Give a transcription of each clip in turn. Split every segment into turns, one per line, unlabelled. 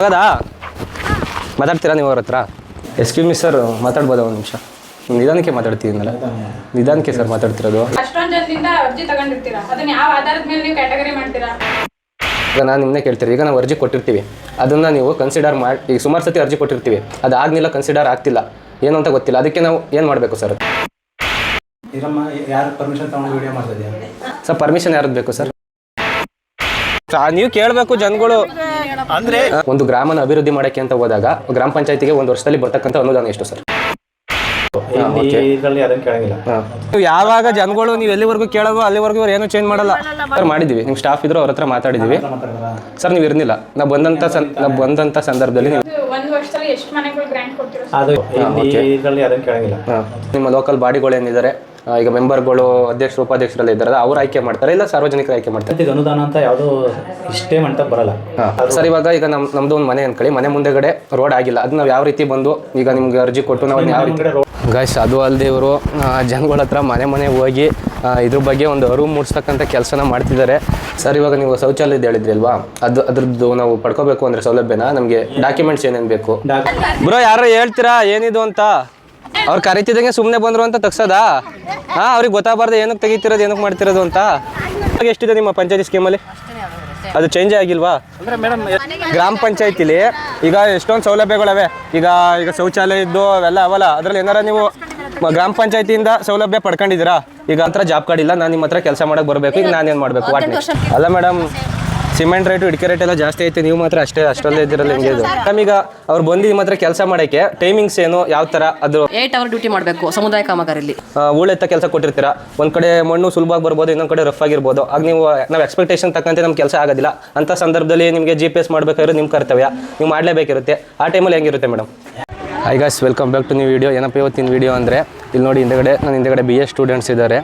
ಹೌದಾ ಮಾತಾಡ್ತೀರಾ ನೀವು ಅವ್ರ ಹತ್ರ? ಎಕ್ಸ್ಕ್ಯೂಸ್ ಮಿ ಸರ್ ಮಾತಾಡ್ಬೋದಾ ಒಂದು ನಿಮಿಷ? ನಿಧಾನಕ್ಕೆ ಮಾತಾಡ್ತಿದ್ದೀನಲ್ಲ ನಿಧಾನಕ್ಕೆ ಸರ್ ಮಾತಾಡ್ತಿರೋದು.
ಅಷ್ಟೊಂದ್ ಜನದಿಂದ ಅರ್ಜಿ ತಗೊಂಡಿರ್ತೀರಾ? ಅದನ್ನ ಯಾವ ಆಧಾರದ ಮೇಲೆ ನೀವು ಕ್ಯಾಟಗರಿ ಮಾಡ್ತೀರಾ?
ಈಗ ನಾನು ನಿಮ್ಮನ್ನೇ ಕೇಳ್ತೀರಿ ಈಗ ನಾವು ಅರ್ಜಿ ಕೊಟ್ಟಿರ್ತೀವಿ. ಅದನ್ನು ನೀವು ಕನ್ಸಿಡರ್ ಮಾಡಿ ಈಗ ಸುಮಾರು ಸತಿ ಅರ್ಜಿ ಕೊಟ್ಟಿರ್ತೀವಿ. ಅದು ಆಗಲಿಲ್ಲ ಕನ್ಸಿಡರ್ ಆಗ್ತಿಲ್ಲ. ಏನು ಅಂತ ಗೊತ್ತಿಲ್ಲ. ಅದಕ್ಕೆ ನಾವು ಏನು ಮಾಡಬೇಕು ಸರ್
ಇರಮ್ಮ ಯಾರು ಪರ್ಮಿಷನ್ ತಗೊಂಡು ವಿಡಿಯೋ ಮಾಡ್ತಾ ಇದೆಯಾ?
ಸರ್ ಪರ್ಮಿಷನ್ ಯಾರದ್ದು ಬೇಕು ಸರ್ ನೀವು ಕೇಳಬೇಕು ಜನಗಳು.
ಅಂದ್ರೆ?
ಒಂದು ಗ್ರಾಮನ ಅಭಿವೃದ್ಧಿ ಮಾಡಕ್ಕೆ ಅಂತ ಹೋದಾಗ ಗ್ರಾಮ ಪಂಚಾಯತಿಗೆ ಒಂದು ವರ್ಷದಲ್ಲಿ ಬರ್ತಕ್ಕಂತ ಅನುದಾನ ಎಷ್ಟು ಸರ್? ನೀವು ಯಾವಾಗ ಜನಗಳು ನೀವು ಎಲ್ಲಿವರೆಗೂ ಕೇಳೋದು ಅಲ್ಲಿವರೆಗೂ ಇವ್ರು ಏನು ಚೇಂಜ್ ಮಾಡಲ್ಲ. ಸರ್ ಮಾಡಿದ್ದೀವಿ. ನಿಮ್ಮ ಸ್ಟಾಫ್ ಇದ್ರು ಅವ್ರ ಹತ್ರ ಮಾತಾಡಿದ್ದೀವಿ. ಸರ್ ನೀವು ಇರ್ಲಿಲ್ಲ ನಾವು ಬಂದಂತ ನಾ ಬಂದಂತ ಬಂದಂಥ ಸಂದರ್ಭದಲ್ಲಿ ನೀವು
ಇದು ಒಂದ್ ಎಷ್ಟು ಮನೆಗಳು ಗ್ರಾಂಟ್ ಕೊಡ್ತೀರಾ
ಅದು ಇದರಲ್ಲಿ ಅದನ್ನ ಕೇಳಂಗಿಲ್ಲ.
ನಿಮ್ಮ ಲೋಕಲ್ ಬಾಡಿಗಳು ಏನಿದ್ದಾರೆ? ಈಗ ಮೆಂಬರ್ಗಳು ಅಧ್ಯಕ್ಷರು ಉಪಾಧ್ಯಕ್ಷರೆಲ್ಲ ಇದ್ದಾರೆ ಅವ್ರು ಆಯ್ಕೆ ಮಾಡ್ತಾರೆ ಇಲ್ಲ ಸಾರ್ವಜನಿಕರು ಆಯ್ಕೆ ಮಾಡ್ತಾರೆ?
ಇದು ಅನುದಾನ ಅಂತ ಯಾವುದು ಇಷ್ಟೇ ಅಂತ ಬರಲ್ಲ.
ಸರ್ ಇವಾಗ ಈಗ ನಮ್ ನಮ್ದು ಒಂದು ಮನೆ ಅನ್ಕೊಳ್ಳಿ ಮನೆ ಮುಂದೆಗಡೆ ರೋಡ್ ಆಗಿಲ್ಲ. ಅದ್ ನಾವ್ ಯಾವ ರೀತಿ ಬಂದು ಈಗ ನಿಮ್ಗೆ ಅರ್ಜಿ ಕೊಟ್ಟು ನಾವು ಯಾವ ರೀತಿ ಗಾಯ್ಸ್ ಅದು ಅಲ್ಲದೆ ಇವರು ಜನಗಳ ಹತ್ರ ಮನೆ ಮನೆ ಹೋಗಿ ಇದ್ರ ಬಗ್ಗೆ ಒಂದು ಅರಿವು ಮೂಡಿಸ್ತಕ್ಕಂಥ ಕೆಲಸನ ಮಾಡ್ತಿದ್ದಾರೆ. ಸರ್ ಇವಾಗ ನೀವು ಶೌಚಾಲಯದ ಹೇಳಿದ್ರಿ ಅಲ್ವಾ? ಅದು ಅದ್ರದ್ದು ನಾವು ಪಡ್ಕೋಬೇಕು ಅಂದ್ರೆ ಸೌಲಭ್ಯನ? ನಮಗೆ ಡಾಕ್ಯುಮೆಂಟ್ಸ್ ಏನೇನು ಬೇಕು? ಬ್ರೋ ಯಾರು ಹೇಳ್ತೀರಾ? ಏನಿದು ಅಂತ? ಅವ್ರು ಕರಿತಿದಂಗೆ ಸುಮ್ಮನೆ ಬಂದ್ರು ಅಂತ ತಗ್ಸೋದಾ? ಹಾ ಅವ್ರಿಗೆ ಗೊತ್ತಾಗಬಾರ್ದು ಏನಕ್ಕೆ ತೆಗಿತಿರೋದು ಏನಕ್ಕೆ ಮಾಡ್ತಿರೋದು ಅಂತ. ಎಷ್ಟಿದೆ ನಿಮ್ಮ ಪಂಚಾಯತಿ ಸ್ಕೀಮಲ್ಲಿ ಅದು ಚೇಂಜ್ ಆಗಿಲ್ವಾ? ಗ್ರಾಮ ಪಂಚಾಯತಿಲಿ ಈಗ ಎಷ್ಟೊಂದು ಸೌಲಭ್ಯಗಳವೆ. ಈಗ ಈಗ ಶೌಚಾಲಯ ಇದ್ದು ಅವೆಲ್ಲ ಅವಲ್ಲ. ಅದ್ರಲ್ಲಿ ಏನಾರ ನೀವು ಗ್ರಾಮ ಪಂಚಾಯತಿಯಿಂದ ಸೌಲಭ್ಯ ಪಡ್ಕೊಂಡಿದ್ದೀರಾ? ಈಗ ಹತ್ರ ಜಾಬ್ ಕಾರ್ಡ್ ಇಲ್ಲ ನಾನು ನಿಮ್ಮ ಹತ್ರ ಕೆಲಸ ಮಾಡಕ್ ಬರಬೇಕು. ಈಗ ನಾನೇನು ಮಾಡಬೇಕು? ವಾಟ್ನಿ. ಅಲ್ಲ ಮೇಡಮ್ ಸಿಮೆಂಟ್ ರೇಟು ಇಟ್ಕೆ ರೇಟ್ ಎಲ್ಲ ಜಾಸ್ತಿ ಐತೆ ನೀವು ಮಾತ್ರ ಅಷ್ಟೇ ಅಷ್ಟೊಂದೇ ಇದ್ರಲ್ಲಿ ಹಿಂಗೆ ಇದು. ಅವ್ರು ಬಂದಿದ್ದು ನಿಮ್ಮ ಹತ್ರ ಕೆಲಸ ಮಾಡೋಕ್ಕೆ ಟೈಮಿಂಗ್ಸ್ ಏನು ಯಾವ ಥರ ಅದು
ಏಟ್ ಅವರ್ ಡ್ಯೂಟಿ ಮಾಡಬೇಕು ಸಮುದಾಯ ಕಾಮಗಾರಿಯಲ್ಲಿ
ಉಳೆತ್ತ ಕೆಲಸ ಕೊಟ್ಟಿರ್ತೀರ? ಒಂದು ಕಡೆ ಮಣ್ಣು ಸುಲಭವಾಗಿ ಬರ್ಬೋದು ಇನ್ನೊಂದು ಕಡೆ ರಫ್ ಆಗಿರ್ಬೋದು. ಆಗ ನೀವು ನಾವು ಎಕ್ಸ್ಪೆಕ್ಟೇಷನ್ ತಕ್ಕಂತೆ ನಮ್ಮ ಕೆಲಸ ಆಗೋದಿಲ್ಲ. ಅಂಥ ಸಂದರ್ಭದಲ್ಲಿ ನಿಮಗೆ ಜಿ ಪಿ ಎಸ್ ಮಾಡಬೇಕಾದ್ರೆ ನಿಮ್ಮ ಕರ್ತವ್ಯ. ನೀವು ಮಾಡಲೇಬೇಕಿರುತ್ತೆ. ಆ ಟೈಮಲ್ಲಿ ಹೆಂಗಿರುತ್ತೆ madam I guess welcome back to ನೀವು ವಿಡಿಯೋ ಏನಪ್ಪ ಇವತ್ತಿನ ವಿಡಿಯೋ ಅಂದರೆ ಇಲ್ಲಿ ನೋಡಿ ಹಿಂದೆಗಡೆ ನಾನು ಹಿಂದೆಗಡೆ ಬಿ ಎ ಸ್ಟೂಡೆಂಟ್ಸ್ ಇದ್ದಾರೆ.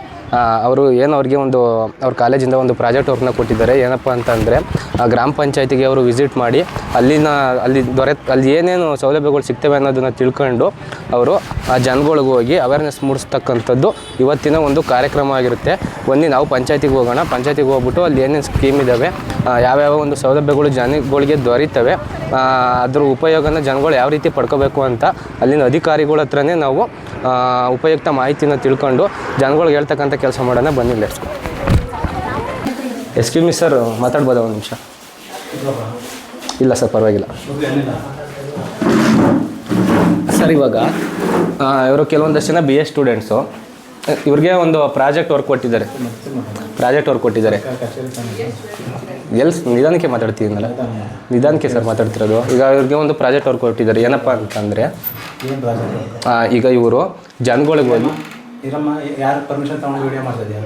ಅವರು ಏನು ಅವ್ರಿಗೆ ಒಂದು, ಅವ್ರ ಕಾಲೇಜಿಂದ ಒಂದು ಪ್ರಾಜೆಕ್ಟ್ ವರ್ಕ್ನ ಕೊಟ್ಟಿದ್ದಾರೆ. ಏನಪ್ಪ ಅಂತಂದರೆ ಗ್ರಾಮ ಪಂಚಾಯತಿಗೆ ಅವರು ವಿಸಿಟ್ ಮಾಡಿ, ಅಲ್ಲಿನ, ಅಲ್ಲಿ ದೊರೆ, ಅಲ್ಲಿ ಏನೇನು ಸೌಲಭ್ಯಗಳು ಸಿಗ್ತವೆ ಅನ್ನೋದನ್ನು ತಿಳ್ಕೊಂಡು ಅವರು ಆ ಜನಗಳಿಗೆ ಹೋಗಿ ಅವೇರ್ನೆಸ್ ಮೂಡಿಸ್ತಕ್ಕಂಥದ್ದು ಇವತ್ತಿನ ಒಂದು ಕಾರ್ಯಕ್ರಮ ಆಗಿರುತ್ತೆ. ಬನ್ನಿ, ನಾವು ಪಂಚಾಯತಿಗೆ ಹೋಗೋಣ. ಪಂಚಾಯತಿಗೆ ಹೋಗ್ಬಿಟ್ಟು ಅಲ್ಲಿ ಏನೇನು ಸ್ಕೀಮ್ ಇದ್ದಾವೆ ಯಾವ್ಯಾವ ಒಂದು ಸೌಲಭ್ಯಗಳು ಜನಗಳಿಗೆ ದೊರೀತವೆ ಅದರ ಉಪಯೋಗನ ಜನಗಳು ಯಾವ ರೀತಿ ಪಡ್ಕೋಬೇಕು ಅಂತ ಅಲ್ಲಿನ ಅಧಿಕಾರಿಗಳ ಹತ್ರನೇ ನಾವು ಉಪಯುಕ್ತ ಮಾಹಿತಿನ ತಿಳ್ಕೊಂಡು ಜನಗಳಿಗೆ ಹೇಳ್ತಕ್ಕಂಥ ಕೆಲಸ ಮಾಡೋಣ, ಬನ್ನಿ ಲೆಟ್ಸ್ ಎಕ್ಸ್ಕ್ಯೂಸ್ ಮಿ ಸರ್ ಮಾತಾಡ್ಬೋದಾ ಒಂದು ನಿಮಿಷ? ಇಲ್ಲ ಸರ್ ಪರವಾಗಿಲ್ಲ. ಸರ್ ಇವಾಗ ಇವರು ಕೆಲವೊಂದಷ್ಟು ಜನ ಬಿ ಎ ಸ್ಟೂಡೆಂಟ್ಸು ಇವ್ರಿಗೆ ಒಂದು ಪ್ರಾಜೆಕ್ಟ್ ವರ್ಕ್ ಕೊಟ್ಟಿದ್ದಾರೆ. ಪ್ರಾಜೆಕ್ಟ್ ವರ್ಕ್ ಕೊಟ್ಟಿದ್ದಾರೆ. ಎಲ್ಲಿ ನಿಧಾನಕ್ಕೆ ಮಾತಾಡ್ತಿದ್ದೀನಲ್ಲ ನಿಧಾನಕ್ಕೆ ಸರ್ ಮಾತಾಡ್ತಿರೋದು. ಈಗ ಇವ್ರಿಗೆ ಒಂದು ಪ್ರಾಜೆಕ್ಟ್ ವರ್ಕ್ ಕೊಟ್ಟಿದ್ದಾರೆ. ಏನಪ್ಪ ಅಂತಂದರೆ ಈಗ ಇವರು ಜನಗಳಿಗೆ ಹೋಗಿ
ಇರಮ್ಮ ಯಾರು ಪರ್ಮಿಷನ್ ತಗೊಂಡು ವಿಡಿಯೋ ಮಾಡ್ತಿದ್ದೀರಾ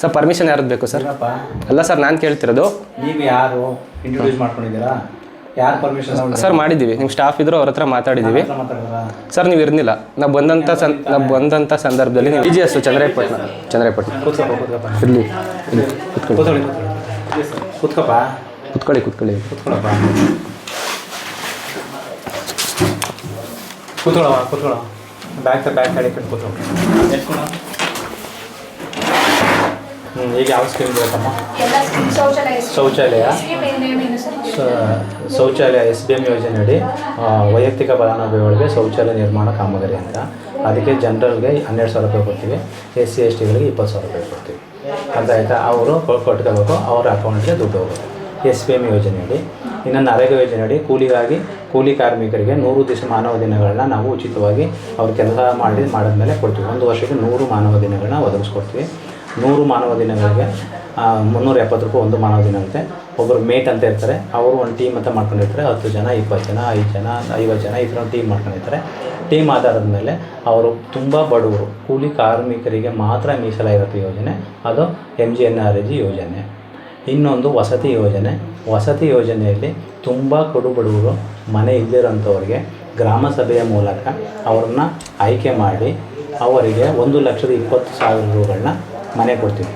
ಸರ್ ಪರ್ಮಿಷನ್ ಯಾರದ್ದು ಬೇಕು ಸರ್?
ಇರಪ್ಪ.
ಅಲ್ಲ ಸರ್ ನಾನು ಕೇಳ್ತಿರೋದು.
ನೀವು ಯಾರು ಇಂಟ್ರೊಡ್ಯೂಸ್ ಮಾಡ್ಕೊಂಡಿದ್ದೀರಾ? ಯಾರು ಪರ್ಮಿಷನ್ ತಗೊಂಡು
ಸರ್ ಮಾಡಿದ್ದೀವಿ. ನಿಮ್ಮ ಸ್ಟಾಫ್ ಇದ್ರು ಅವ್ರ ಹತ್ರ ಮಾತಾಡಿದ್ದೀವಿ. ಸರ್ ನೀವು ಇರಲಿಲ್ಲ ನಾವು ಬಂದಂಥ ಸಂ ನಾವು ಬಂದಂಥ ಸಂದರ್ಭದಲ್ಲಿ ನೀವು ಜಿ ಎಸ್ ಚಂದ್ರಾಯಪಟ್ಟಣ ಚಂದ್ರಾಯಪಟ್ಟಣ
ಕೂತ್ಕಪ್ಪ ಕೂತ್ಕಪ್ಪ.
ಇರಲಿ. ಇಲ್ಲಿ ಕೂತ್ಕೊಳ್ಳಿ
ಕೂತ್ಕೊಳ್ಳಿ. ಕೂತ್ಕಪ್ಪ.
ಕೂತ್ಕೊಳ್ಳಿ ಕೂತ್ಕೊಳ್ಳಿ.
ಕೂತ್ಕೊಳ್ಳಪ್ಪ. ಕೂತ್ಕೊಳ್ಳವ ಕೂತ್ಕೊಳ್ಳ ಬ್ಯಾಗ್ ತ ಬ್ಯಾಕ್ ಕಡೆ ಎತ್ಕೊಳ್ಳ ಹ್ಞೂ ಈಗ ಯಾವ ಸ್ಕೀಮ್ ಬೇಕಮ್ಮ
ಎಲ್ಲ ಶೌಚಾಲಯ
ಶೌಚಾಲಯ? ಎಸ್ ಬಿ ಎಂ ಯೋಜನೆಯಡಿ ಅಡಿ ವೈಯಕ್ತಿಕ ಫಲಾನುಭವಿಗಳಿಗೆ ಶೌಚಾಲಯ ನಿರ್ಮಾಣ ಕಾಮಗಾರಿ ಅಂತ. ಅದಕ್ಕೆ ಜನರಲ್ಗೆ ಹನ್ನೆರಡು ಸಾವಿರ ರೂಪಾಯಿ ಕೊಡ್ತೀವಿ. ಎಸ್ ಸಿ ಎಸ್ ಟಿಗಳಿಗೆ ಇಪ್ಪತ್ತು ಸಾವಿರ ರೂಪಾಯಿ ಕೊಡ್ತೀವಿ. ಅಂತ ಆಯಿತಾ? ಅವರು ಕೊಟ್ಕೋಬೇಕು ಅವ್ರ ಅಕೌಂಟ್ಗೆ ದುಡ್ಡು ಹೋಗುತ್ತೆ. ಎಸ್ ಪಿ ಎಂ ಯೋಜನೆಯಡಿ ಇನ್ನು ನರೇಗಾ ಯೋಜನೆಯಡಿ ಕೂಲಿಗಾಗಿ ಕೂಲಿ ಕಾರ್ಮಿಕರಿಗೆ ನೂರು ದಿವಸ ಮಾನವ ದಿನಗಳನ್ನ ನಾವು ಉಚಿತವಾಗಿ ಅವ್ರು ಕೆಲಸ ಮಾಡಿ ಮಾಡಿದ್ಮೇಲೆ ಕೊಡ್ತೀವಿ. ಒಂದು ವರ್ಷಕ್ಕೆ ನೂರು ಮಾನವ ದಿನಗಳನ್ನ ಒದಗಿಸ್ಕೊಡ್ತೀವಿ. ನೂರು ಮಾನವ ದಿನಗಳಿಗೆ ಮುನ್ನೂರ ಎಪ್ಪತ್ತು ರೂಪಾಯಿ ಒಂದು ಮಾನವ ದಿನ ಅಂತೆ. ಒಬ್ಬರು ಮೇಟ್ ಅಂತ ಇರ್ತಾರೆ. ಅವರು ಒಂದು ಟೀಮ್ ಅಂತ ಮಾಡ್ಕೊಂಡಿರ್ತಾರೆ. ಹತ್ತು ಜನ, ಇಪ್ಪತ್ತು ಜನ, ಐದು ಜನ, ಐವತ್ತು ಜನ ಈ ಥರ ಟೀಮ್ ಮಾಡ್ಕೊಂಡಿರ್ತಾರೆ. ಟೀಮ್ ಆಧಾರದ ಮೇಲೆ ಅವರು ತುಂಬ ಬಡವರು. ಕೂಲಿ ಕಾರ್ಮಿಕರಿಗೆ ಮಾತ್ರ ಮೀಸಲಾಗಿರುತ್ತೆ ಯೋಜನೆ. ಅದು M G N R G ಯೋಜನೆ. ಇನ್ನೊಂದು ವಸತಿ ಯೋಜನೆ. ವಸತಿ ಯೋಜನೆಯಲ್ಲಿ ತುಂಬ ಕಡು ಬಡವರು ಮನೆ ಇಲ್ಲದಿರೋಂಥವ್ರಿಗೆ ಗ್ರಾಮ ಸಭೆಯ ಮೂಲಕ ಅವ್ರನ್ನ ಆಯ್ಕೆ ಮಾಡಿ ಅವರಿಗೆ ಒಂದು ಲಕ್ಷದ ಇಪ್ಪತ್ತು ಸಾವಿರ ರೂಪಾಯಿಗಳನ್ನ ಮನೆ ಕೊಡ್ತೀವಿ.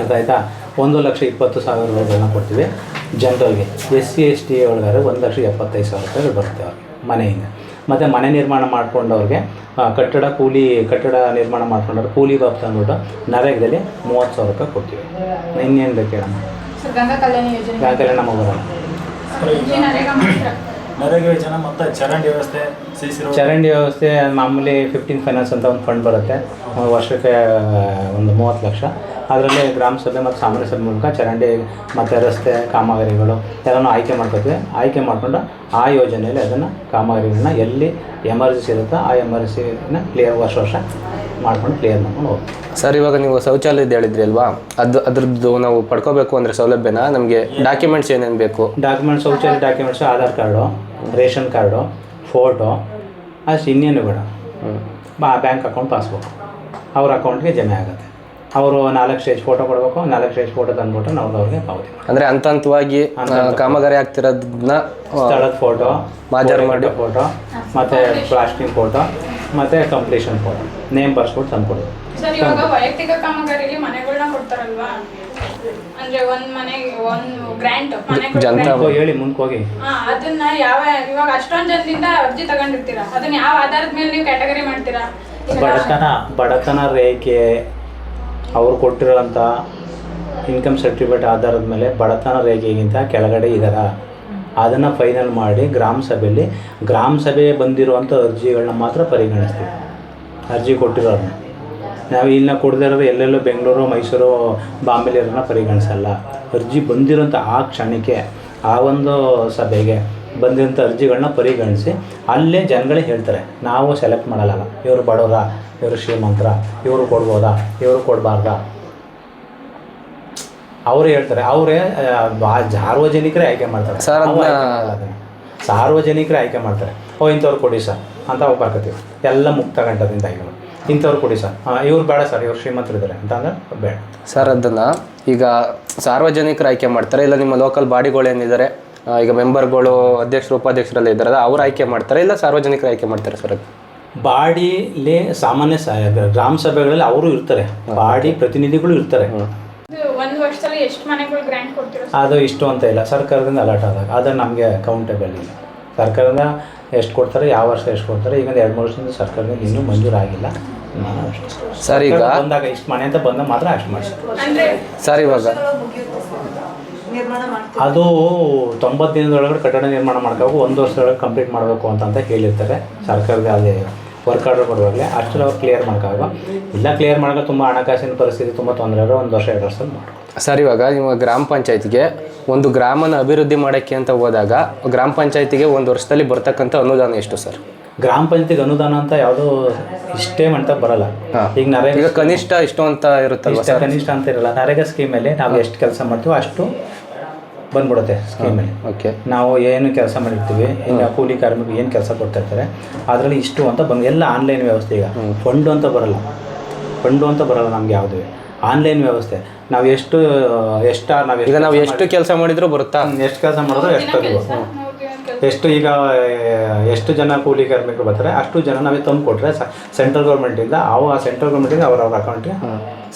ಅರ್ಥ ಒಂದು ಲಕ್ಷ ಇಪ್ಪತ್ತು ಸಾವಿರ ರೂಪಾಯಿಗಳನ್ನ ಕೊಡ್ತೀವಿ ಜನರಲ್ಗೆ. ಎಸ್ ಸಿ ಎಸ್ ಟಿ ಒಳಗಾದ್ರೆ ಒಂದು ಲಕ್ಷ ಎಪ್ಪತ್ತೈದು ಸಾವಿರ ರೂಪಾಯಿ ಬರುತ್ತೆ ಅವ್ರಿಗೆ ಮನೆಯಿಂದ. ಮತ್ತು ಮನೆ ನಿರ್ಮಾಣ ಮಾಡಿಕೊಂಡವ್ರಿಗೆ ಕಟ್ಟಡ ಕೂಲಿ, ಕಟ್ಟಡ ನಿರ್ಮಾಣ ಮಾಡ್ಕೊಂಡವ್ರು ಕೂಲಿ ಬಾಬ್ತು ಅಂದ್ಬಿಟ್ಟು ನರೇಗದಲ್ಲಿ ಮೂವತ್ತು ಸಾವಿರ ರೂಪಾಯಿ ಕೊಡ್ತೀವಿ. ಇನ್ನೇನು ಬೇಕು ಹೇಳಮ್ಮ?
ಸರ್ ಗಂಗಾ ಕಲ್ಯಾಣ ಯೋಜನೆ
ಯಾಕೆಲ್ಲ ನಮಗೆ ಬರೋಣ
ಈ ನರೇಗಾ
ಯೋಜನೆ ಮತ್ತು ಚರಂಡಿ ವ್ಯವಸ್ಥೆ ಸಿ ಸಿ
ಚರಂಡಿ ವ್ಯವಸ್ಥೆ ಮಾಮೂಲಿ ಫಿಫ್ಟೀನ್ ಫೈನಾನ್ಸ್ ಅಂತ ಒಂದು ಫಂಡ್ ಬರುತ್ತೆ. ವರ್ಷಕ್ಕೆ ಒಂದು ಮೂವತ್ತು ಲಕ್ಷ. ಅದರಲ್ಲಿ ಗ್ರಾಮ ಸಭೆ ಮತ್ತು ಸಾಮಾನ್ಯ ಸಭೆ ಮೂಲಕ ಚರಂಡಿ ಮತ್ತು ರಸ್ತೆ ಕಾಮಗಾರಿಗಳು ಎಲ್ಲನೂ ಆಯ್ಕೆ ಮಾಡ್ಕೊತೀವಿ. ಆಯ್ಕೆ ಮಾಡಿಕೊಂಡು ಆ ಯೋಜನೆಯಲ್ಲಿ ಅದನ್ನು ಕಾಮಗಾರಿಗಳನ್ನ ಎಲ್ಲಿ ಎಮರ್ಜೆನ್ಸಿ ಇರುತ್ತೋ ಆ ಎಮರ್ಜೆನ್ಸಿನ ಕ್ಲಿಯರ್ ವರ್ಷ ವರ್ಷ ಮಾಡ್ಕೊಂಡು ಕ್ಲಿಯರ್ ಮಾಡ್ಕೊಂಡು ಹೋಗ್ತೀವಿ.
ಸರ್ ಇವಾಗ ನೀವು ಶೌಚಾಲಯದ ಹೇಳಿದ್ರಿ ಅಲ್ವಾ? ಅದು ಅದ್ರದ್ದು ನಾವು ಪಡ್ಕೋಬೇಕು ಅಂದರೆ ಸೌಲಭ್ಯನ? ನಮಗೆ ಡಾಕ್ಯುಮೆಂಟ್ಸ್ ಏನೇನು ಬೇಕು?
ಡಾಕ್ಯುಮೆಂಟ್ಸ್ ಶೌಚಾಲಯ documents Aadhaar card ration card photo ಅಷ್ಟು ಇನ್ನೇನು ಬೇಡ. ಬಾ ಬ್ಯಾಂಕ್ ಅಕೌಂಟ್ ಪಾಸ್ಬುಕ್ ಅವ್ರ ಅಕೌಂಟ್ಗೆ ಜಮೆ ಆಗುತ್ತೆ. ಅವರು ನಾಲ್ಕು ಸ್ಟೇಜ್ ಫೋಟೋ ಕೊಡಬೇಕು ನಾಲ್ಕು ಸ್ಟೇಜ್ ಫೋಟೋ ತಂದ್ಬಿಟ್ಟು ನಾವು ಅವ್ರಿಗೆ ಪಾವತಿ ಮಾಡ್ತೀವಿ.
ಅಂದರೆ ಹಂತ ಹಂತವಾಗಿ ಕಾಮಗಾರಿ ಆಗ್ತಿರೋದನ್ನ
ಸ್ಥಳದ ಫೋಟೋ
ಮಾಜರ್ ಮಾಡಿ.
ಫೋಟೋ ಮತ್ತು ಪ್ಲಾಸ್ಟಿಂಗ್ ಫೋಟೋ ಮತ್ತು ಕಂಪ್ಲೀಷನ್ ಫಾರ್ಮ್ ನೇಮ್ ಬರ್ಸ್ಬಿಟ್ಟು ತಂದ್ಕೊಡೋದು
ಸರ್ ಇವಾಗ ವೈಯಕ್ತಿಕ ಕಾಮಗಾರಿಲಿ ಮನೆಗಳನ್ನ ಕೊಡ್ತಾರಲ್ವಾ? ಅಂದ್ರೆ ಒಂದ್ ಮನೆಗೆ ಒಂದ್ ಗ್ರ್ಯಾಂಟ್ ಮನೆ ಕೊಟ್ಟು
ಜನತಾ
ಹೋಗಿ ಹೇಳಿ ಮುಂದೆ ಹೋಗಿ.
ಹಾ ಅದನ್ನ ಯಾವ ಇವಾಗ ಅಷ್ಟೊಂದ್ ಜನದಿಂದ ಅರ್ಜಿ ತಗೊಂಡಿರ್ತೀರಾ? ಅದನ್ನ ಯಾವ ಆಧಾರದ ಮೇಲೆ ನೀವು ಕ್ಯಾಟಗರಿ ಮಾಡ್ತೀರಾ? ಈಗ
ಬಡತನ ಬಡತನ ರೇಖೆ ಅವ್ರು ಕೊಟ್ಟಿರೋಂಥ ಇನ್ಕಮ್ ಸರ್ಟಿಫಿಕೇಟ್ ಆಧಾರದ ಮೇಲೆ ಬಡತನ ರೇಖೆಗಿಂತ ಕೆಳಗಡೆ ಇದ್ದಾರ ಅದನ್ನು ಫೈನಲ್ ಮಾಡಿ ಗ್ರಾಮ ಸಭೆಯಲ್ಲಿ, ಗ್ರಾಮ ಸಭೆ ಬಂದಿರುವಂಥ ಅರ್ಜಿಗಳನ್ನ ಮಾತ್ರ ಪರಿಗಣಿಸ್ತೀವಿ. ಅರ್ಜಿ ಕೊಟ್ಟಿರೋರನ್ನ ನಾವು ಇಲ್ಲಿನ ಕೊಡದಿರೋದು ಎಲ್ಲೆಲ್ಲೋ ಬೆಂಗಳೂರು, ಮೈಸೂರು ಬಾಂಬೆಲಿರೋನ್ನ ಪರಿಗಣಿಸಲ್ಲ. ಅರ್ಜಿ ಬಂದಿರೋಂಥ ಆ ಕ್ಷಣಕ್ಕೆ, ಆ ಒಂದು ಸಭೆಗೆ ಬಂದಿರೋಂಥ ಅರ್ಜಿಗಳನ್ನ ಪರಿಗಣಿಸಿ ಅಲ್ಲೇ ಜನಗಳೇ ಹೇಳ್ತಾರೆ, ನಾವು ಸೆಲೆಕ್ಟ್ ಮಾಡಲ್ಲ ಇವರು ಬಡವರ, ಇವರು ಶ್ರೀಮಂತರ, ಇವರು ಕೊಡ್ಬೋದಾ, ಇವರು ಕೊಡಬಾರ್ದಾ? ಅವರೇ ಹೇಳ್ತಾರೆ ಅವರೇ ಸಾರ್ವಜನಿಕರೇ ಆಯ್ಕೆ ಮಾಡ್ತಾರೆ.
ಸರ್.
ಸಾರ್ವಜನಿಕರೇ ಆಯ್ಕೆ ಮಾಡ್ತಾರೆ. ಓ ಇಂಥವ್ರು ಕೊಡಿ ಸರ್ ಅಂತ ಅವ್ರು ಬರ್ಕೋತೀವಿ ಎಲ್ಲ ಮುಕ್ತ ಗಂಟದಿಂದ ಇವರು ಇಂಥವ್ರು ಕೊಡಿ ಸರ್. ಹಾಂ ಇವ್ರು ಬೇಡ ಸರ್ ಇವ್ರು ಶ್ರೀಮಂತರಿದ್ದಾರೆ ಅಂತ ಅಂದ್ರೆ ಬೇಡ.
ಸರ್ ಅದನ್ನ ಈಗ ಸಾರ್ವಜನಿಕರು ಆಯ್ಕೆ ಮಾಡ್ತಾರೆ ಇಲ್ಲ ನಿಮ್ಮ ಲೋಕಲ್ ಬಾಡಿಗಳು ಏನಿದ್ದಾರೆ ಈಗ ಮೆಂಬರ್ಗಳು ಅಧ್ಯಕ್ಷರು ಉಪಾಧ್ಯಕ್ಷರೆಲ್ಲ ಇದ್ದಾರಲ್ಲ ಅವ್ರು ಆಯ್ಕೆ ಮಾಡ್ತಾರೆ ಇಲ್ಲ ಸಾರ್ವಜನಿಕರು ಆಯ್ಕೆ ಮಾಡ್ತಾರೆ ಸರ್ ಅದು?
ಬಾಡಿಲಿ ಸಾಮಾನ್ಯ ಗ್ರಾಮ ಸಭೆಗಳಲ್ಲಿ ಅವರು ಇರ್ತಾರೆ. ಬಾಡಿ ಪ್ರತಿನಿಧಿಗಳು ಇರ್ತಾರೆ.
ಒಂದ್ ವರ್ಷದಲ್ಲಿ ಎಷ್ಟು ಮನೆಗಳು ಗ್ರ್ಯಾಂಟ್ ಕೊಡ್ತೀರಾ
ಅದು ಇಷ್ಟು ಅಂತ ಇಲ್ಲ. ಸರ್ಕಾರದಿಂದ ಅಲರ್ಟ್ ಆದಾಗ. ಅದು ನಮಗೆ ಕೌಂಟೇಬಲ್ ಇಲ್ಲ. ಸರ್ಕಾರದಿಂದ ಎಷ್ಟು ಕೊಡ್ತಾರೆ ಯಾವ ವರ್ಷ ಎಷ್ಟು ಕೊಡ್ತಾರೆ ಈಗ ಎರಡು ಮೂರು ವರ್ಷದಿಂದ ಸರ್ಕಾರದಿಂದ ಇನ್ನೂ ಮಂಜೂರಾಗಿಲ್ಲ ನಾನು ಅಷ್ಟೇ.
ಸರ್ ಈಗ
ಬಂದಾಗ ಇಷ್ಟು ಮನೆ ಅಂತ ಬಂದಾಗ ಮಾತ್ರ ಅಷ್ಟು ಮಾಡಿಸಿ.
ಅಂದ್ರೆ
ಸರ್ ಇವಾಗ
ಅದು ತೊಂಬತ್ತು ದಿನದೊಳಗಡೆ ಕಟ್ಟಡ ನಿರ್ಮಾಣ ಮಾಡ್ಕೋಬೇಕು ಒಂದು ವರ್ಷದೊಳಗೆ ಕಂಪ್ಲೀಟ್ ಮಾಡಬೇಕು ಅಂತ ಅಂತ ಹೇಳಿರ್ತಾರೆ. ಸರ್ಕಾರದ ಅಲ್ಲಿ ವರ್ಕ್ ಆರ್ಡರ್ ಕೊಡುವಾಗಲೇ ಅಷ್ಟು ನಾವು ಕ್ಲಿಯರ್ ಮಾಡ್ಕೋಬೇಕು ಇಲ್ಲ ಕ್ಲಿಯರ್ ಮಾಡೋಕೆ ತುಂಬ ಹಣಕಾಸಿನ ಪರಿಸ್ಥಿತಿ ತುಂಬ ತೊಂದರೆ ಆದರೆ ಒಂದು ವರ್ಷ ಎರಡು ವರ್ಷದಲ್ಲಿ ಮಾಡ್ಕೊಡ್ತೀವಿ.
ಸರ್ ಇವಾಗ ನಿಮ್ಮ ಗ್ರಾಮ ಪಂಚಾಯತ್ಗೆ ಒಂದು ಗ್ರಾಮನ ಅಭಿವೃದ್ಧಿ ಮಾಡೋಕ್ಕೆ ಅಂತ ಹೋದಾಗ ಗ್ರಾಮ ಪಂಚಾಯತಿಗೆ ಒಂದು ವರ್ಷದಲ್ಲಿ ಬರ್ತಕ್ಕಂಥ ಅನುದಾನ ಎಷ್ಟು ಸರ್?
ಗ್ರಾಮ ಪಂಚಾಯತಿಗೆ ಅನುದಾನ ಅಂತ ಯಾವುದೋ ಇಷ್ಟೇ ಅಂತ ಬರಲ್ಲ. ಈಗ ನರೇಗಾ
ಈಗ ಕನಿಷ್ಠ ಇಷ್ಟು ಅಂತ
ಇರುತ್ತಲ್ಲ ಕನಿಷ್ಠ ಅಂತ ಇರಲ್ಲ. ನರೇಗಾ ಸ್ಕೀಮಲ್ಲಿ ನಾವು ಎಷ್ಟು ಕೆಲಸ ಮಾಡ್ತೀವೋ ಅಷ್ಟು ಬಂದ್ಬಿಡುತ್ತೆ ಸ್ಕೀಮಲ್ಲಿ
ಓಕೆ
ನಾವು ಏನು ಕೆಲಸ ಮಾಡಿರ್ತೀವಿ ಇಲ್ಲ ಕೂಲಿ ಕಾರ್ಮಿಕರು ಏನು ಕೆಲಸ ಕೊಡ್ತಾ ಇರ್ತಾರೆ ಅದರಲ್ಲಿ ಇಷ್ಟು ಅಂತ ಬಂದು ಎಲ್ಲ ಆನ್ಲೈನ್ ವ್ಯವಸ್ಥೆ ಈಗ. ಫಂಡು ಅಂತ ಬರಲ್ಲ. ಫಂಡು ಅಂತ ಬರಲ್ಲ ನಮ್ಗೆ ಯಾವುದು. ಆನ್ಲೈನ್ ವ್ಯವಸ್ಥೆ. ನಾವು ಎಷ್ಟು ಎಷ್ಟು ನಾವು
ಈಗ ನಾವು ಎಷ್ಟು ಕೆಲಸ ಮಾಡಿದ್ರು ಬರುತ್ತಾ?
ಎಷ್ಟು ಕೆಲಸ ಮಾಡಿದ್ರು ಎಷ್ಟು ಎಷ್ಟು ಈಗ ಎಷ್ಟು ಜನ ಕೂಲಿ ಕಾರ್ಮಿಕರು ಬರ್ತಾರೆ ಅಷ್ಟು ಜನ ನಾವೇ ತಂದು ಕೊಟ್ಟರೆ ಸೆಂಟ್ರಲ್ ಗೌರ್ಮೆಂಟಿಂದ ಅವು ಆ ಸೆಂಟ್ರಲ್ ಗೌರ್ಮೆಂಟಿಂದ ಅವ್ರ ಅವ್ರ ಅಕೌಂಟ್ಗೆ